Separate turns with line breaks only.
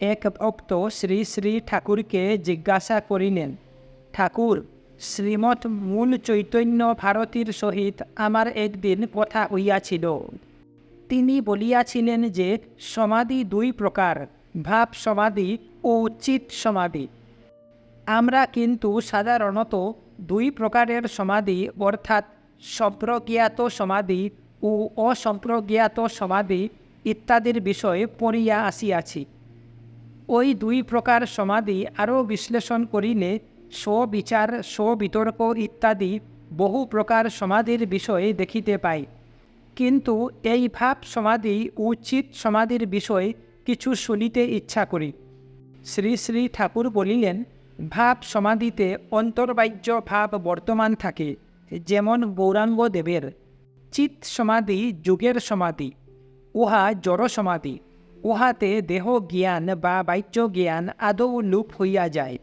এক ভক্ত শ্রী শ্রী ঠাকুরকে জিজ্ঞাসা করিলেন, ঠাকুর, শ্রীমৎ মূল চৈতন্য ভারতীর সহিত আমার একদিন কথা হইয়াছিল। তিনি বলিয়াছিলেন যে, সমাধি দুই প্রকার, ভাব সমাধি ও চিত সমাধি। আমরা কিন্তু সাধারণত দুই প্রকারের সমাধি, অর্থাৎ সম্প্রজ্ঞাত সমাধি ও অসম্প্রজ্ঞাত সমাধি ইত্যাদির বিষয়ে পড়িয়া আসিয়াছি। ওই দুই প্রকার সমাধি আরও বিশ্লেষণ করিলে স্ববিচার, স্ববিতর্ক ইত্যাদি বহু প্রকার সমাধির বিষয়ে দেখিতে পাই। কিন্তু এই ভাব সমাধি ও চিত সমাধির বিষয়ে কিছু শুনিতে ইচ্ছা করি। শ্রী শ্রী ঠাকুর বলিলেন, ভাব সমাধিতে অন্তর্বাহ্য ভাব বর্তমান থাকে, যেমন গৌরাঙ্গ দেবের চিত সমাধি যুগের সমাধি, উহা জড় সমাধি। উহাতে দেহ জ্ঞান বা বাহ্য জ্ঞান আদৌ লুপ হইয়া যায়।